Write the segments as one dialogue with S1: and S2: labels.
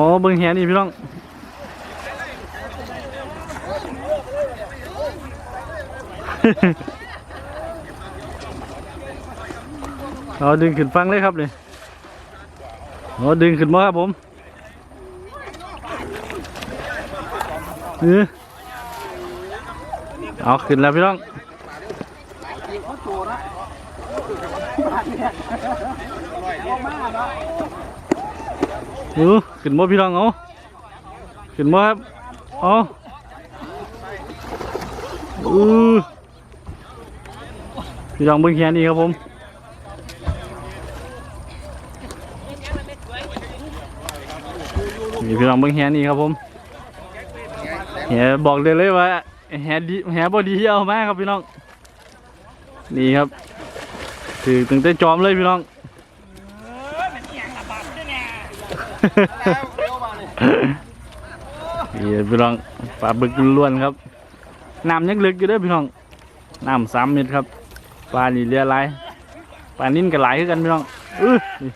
S1: อ๋อเบิ่งแหนี่พี่น้องเอาดึงขึ้นฟังเลยครับเลยเอาดึงขึ้นมาครับผมเออเอาขึ้นแล้วพี่น้อง เออขึ้นมาพี่น้องเอาขึ้นมาครับเอาเออพี่น้องเบิ่งแค่นี้ครับผมนี่พี่น้องเบิ่งแหนี่ครับผมแหบอกเลยเลยว่าแหดีแหบอดีเอามากครับพี่น้อง นี่ครับถือตั้งแต่จอมเลยพี่น้อง นี่พี่น้องปลาบึกล้วนๆครับน้ำยังลึกอยู่เด้อพี่น้องน้ำสามเมตรครับปลานี่เรียหลายปลานิ่นก็หลายคือกันพี่น้องเออนี่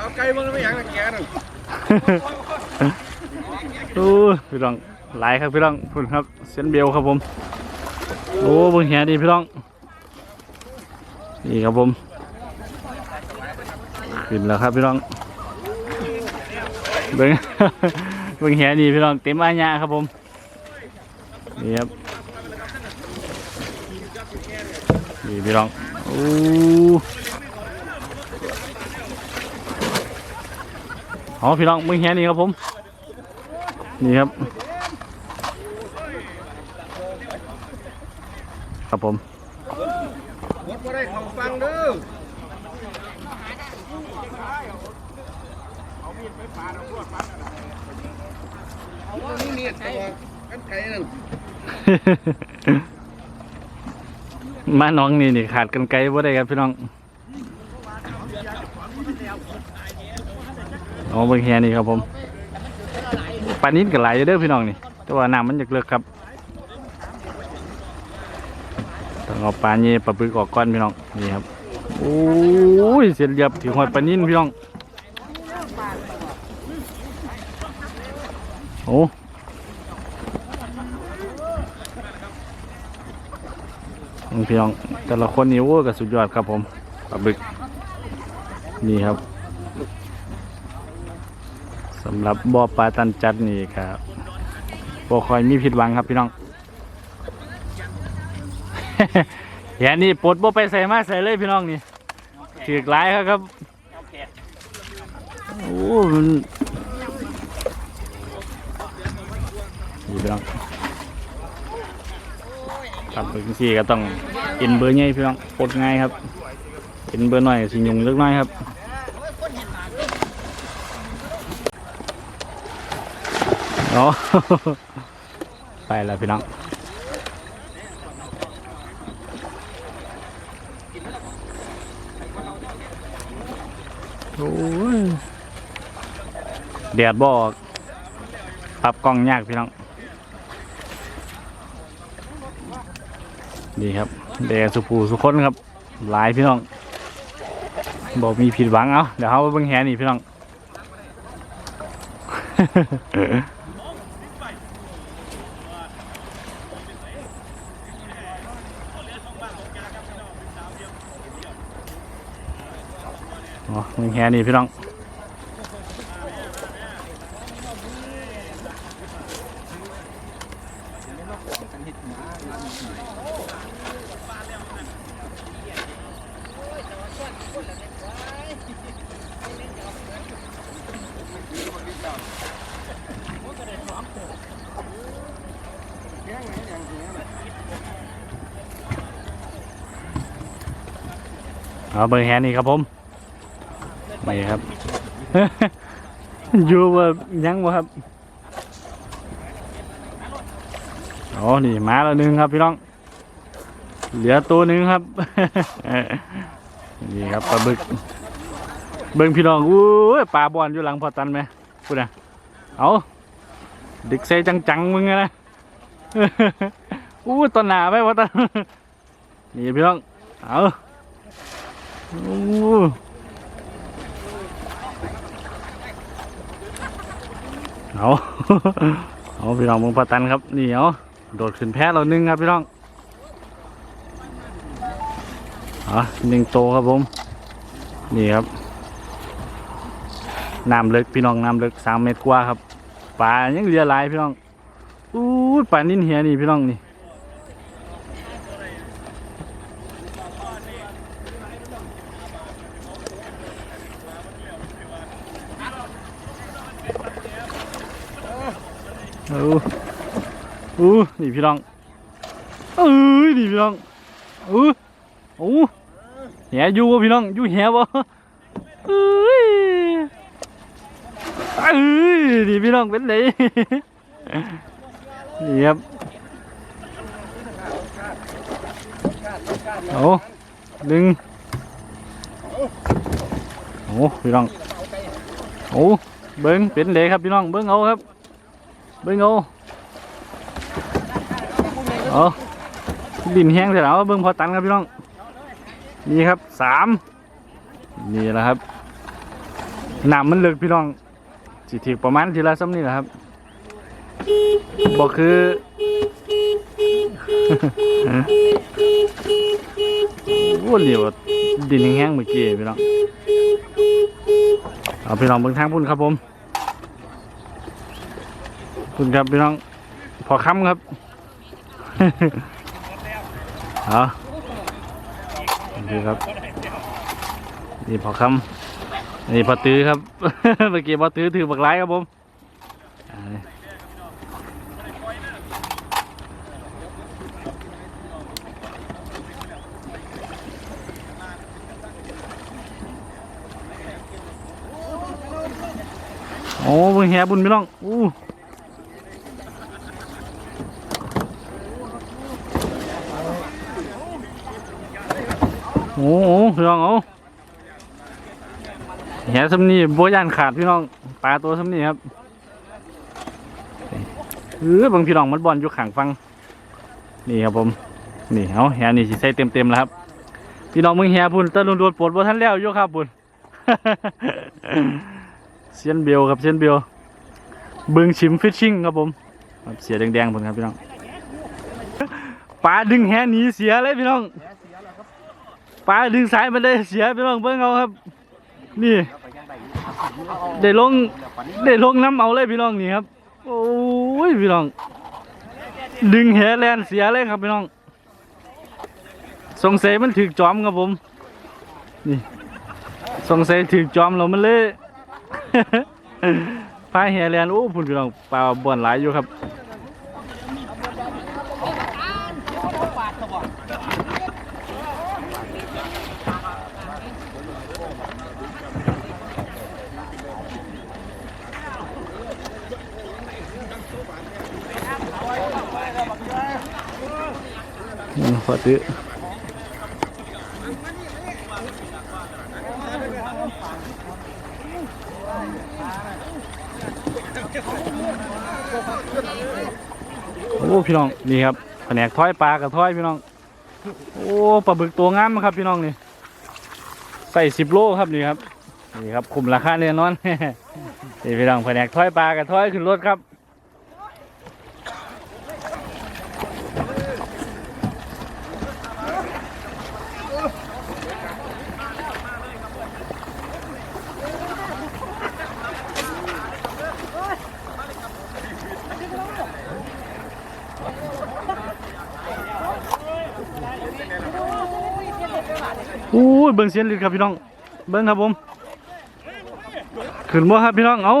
S2: เอาไก่มึงไม่อยากแกนึง
S1: โอ้ยพี่น้อง หลายครับพี่น้องคุณครับเส้นเบลครับผมโอ้บิ่งแหดีพี่น้องนี่ครับผมขึ้นแล้วครับพี่น้องบิ่งบิ่งแหดีพี่น้องเต็มอาญาครับผมนี่ครับนี่พี่น้องโอ้อ๋อพี่น้องเบิ่งแหนี่ครับผมนี่ครับ ครับผม
S2: หมดมาได้เขาฟังเด้อเอามีดไปปาดเอาพวกปัดนี่มีดตัวกันไก่นั่น
S1: มาน้องนี่นี่ขาดกันไกลบ่ได้ครับพี่น้องอ๋อเบิ่งแฮนี่ครับผมปลานิดก็หลเด้อพี่น้องนี่แต่ว่าน้ำมันจะเลิกครับต้อง เอาปลาเนี้ปลาบึกออกก่อนพี่น้องนี่ครับโอ้ยเสียเรียบถึงหอยปลานิ่นพี่น้องโอ้พี่น้องแต่ละคนนี่โอ้ก็สุดยอดครับผมปลาบึกนี่ครับสำหรับบ่อปลาตันจัดนี่ครับบ่คอยมีผิดหวังครับพี่น้อง แย่นี่ปลดบ่ไปใส่มาใส่เลยพี่น้องนี่ถือกหลายครับครับโอ้มันนี่พี่น้องครับเป็นสี่ก็ต้องกินเบอร์ใหญ่พี่น้องปลดง่ายครับกินเบอร์หน้อยสิยุงเล็กน้อยครับอ๋อไปแล้วพี่น้อง โอ้ยแดดบออกปรับกล้องยากพี่น้องดีครับแดงสุภูสุคนครับ หลายพี่น้องบอกมีผิดหวังเอาเดี๋ยวเขาไปเบิ่งแหนี่พี่น้อง อ๋อเบิ่งแหนี่พี่น้องเอาเบอร์แฮนนี่ครับผม นี่ครับ อยู่ว่ายังบ่ครับอ๋อนี่มาแล้วหนึ่งครับพี่น้อง เหลือตัวหนึ่งครับ นี่ครับปลาบึก เบิ่งพี่น้องอู้ปลาบอลอยู่หลังพอตันไหมพูดนะเอาดึกใส่จังๆมึงนะอู้ตอนหนาไปวะตอนนี่พี่น้อง เอาอู้ เอาเอาพี่น้องมึงปะตันครับนี่เอาโดดขึ้นแพ้เราหนึ่งครับพี่น้องเอะหนึ่งโตครับผม นี่ครับน้ำลึกพี่น้องน้ำลึกสามเมตรกว่าครับปลายังเหลือหลายพี่น้องอู้ปลานิ่นเหียนี่พี่น้องนี่ อู้อู้นี่พี่น้องเอ้ยนี่พี่น้องอู้อู้เหียอยู่บ่พี่น้องอยู่เหียบ่เอ้ยเอ้ยนี่พี่น้องเป็นไงนี่ครับโอ้หนึ่งโอ้พี่น้องโอ้เบิ้งเป็นเลยครับพี่น้องเบิ้งเอาครับ เบิ้งเอเอาดินแห้งเสร็จแล้วเบิ้งพอตันครับพี่น้อง นี่ครับสามนี่แหละครับน้ำมันลึกพี่น้องสิถือประมาณทีละซ้ำนี่แหละครับบอกคือว่าเหลียวดินแห้งเมื่อกี้พี่น้องเอาพี่น้องเบิ่งทางพุ่นครับผม พุ่นครับพี่น้องพอค้ำครับเอานี่ครับ นี่พอค้ำนี่พอตื้อครับ เมื่อกี้พอตื้อถือบักไร้ครับผมอ่านี่โอ้เบิ่งแหบุญพี่น้องอู้ อ้โหพี่น้องเอาแหสำนีโบย่านขาดพี่น้องปลาตัวสำนีครับเออบางพี่น้องมันบอลอยู่ขังฟัง นี่ครับผม นี่เอาแหนี่สิใส่เต็มเต็มๆแล้วครับ พี่น้องมึงแหพุ่นตะลุนโดนปวดบ่ทันแล้วอยู่ครับพุ่นเซียนเบลครับเซียนเบลบิงชิมฟิชชิ่งครับผมเสียแดงๆพุ่นครับพี่น้องปลาดึงแหหนีเสียเลยพี่น้อง ปลาดึงสายมันได้เสียพี่น้องเบิ่งเอาครับ นี่ได้ลงได้ลงน้ำเอาเลยพี่น้องนี่ครับ โอ้ยพี่น้อง ดึงแหแลนเสียเลยครับพี่น้อง สงสัยมันถึกจอมครับผม นี่ สงสัยถึกจอมเรามันเลยพายแหแลนโอ้พุ่นพี่น้องปลาบ่อนหลายอยู่ครับ อืมพอตื้อโอ้พี่น้องนี่ครับแผนกท้อยปลากับท้อยพี่น้อง โอ้ปลาบึกตัวงามครับพี่น้องนี่ใส่สิบโลครับนี่ครับนี่ครับคุมราคาแน่นอนนี่พี่น้องแผนกท้อยปลากับท้อยขึ้นรถครับ อู้ยเบิ่งเสียนลิดครับพี่น้อง เบิ่งครับผม ขึ้นบ่ครับพี่น้อง เอา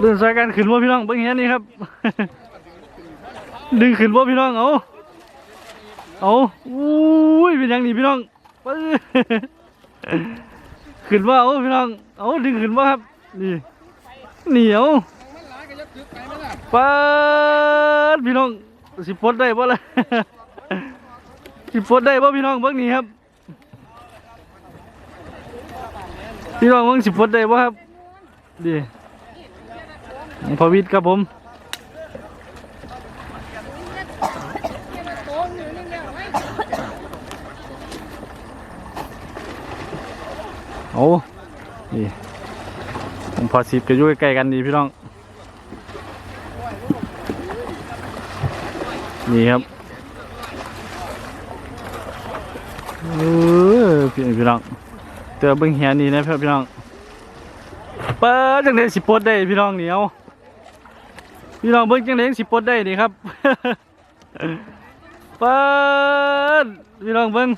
S1: เดินสายกันขึ้นบ่พี่น้อง เบิ่งเห็นนี่ครับ ดึงขึ้นบ่พี่น้อง เอาเอาอู้ยเป็นยังนี่พี่น้องขึ้นบ่เอาพี่น้อง เอาดึงขึ้นบ่ครับ นี่ เหนียวปัดพี่น้องสิปดได้บ่ล่ะ สิปลดได้บ่พี่น้องเบิ่งนี้ครับ พี่น้องเบิ่งสิปลดได้บ่ครับดีพอวิทย์ครับผมโอ้ดีผมพอสิบจะยุ่ยใกล้กันดีพี่น้อง นี่ครับ เออพี่พี่น้องเตอเบิ้งเฮียนี่นะพี่พี่น้องเปิดจังไดสิปดได้พี่น้องเหนียวพี่น้องเบิ้งจังไดสิปดได้นี่ครับเปิดพี่น้องเบิ้ง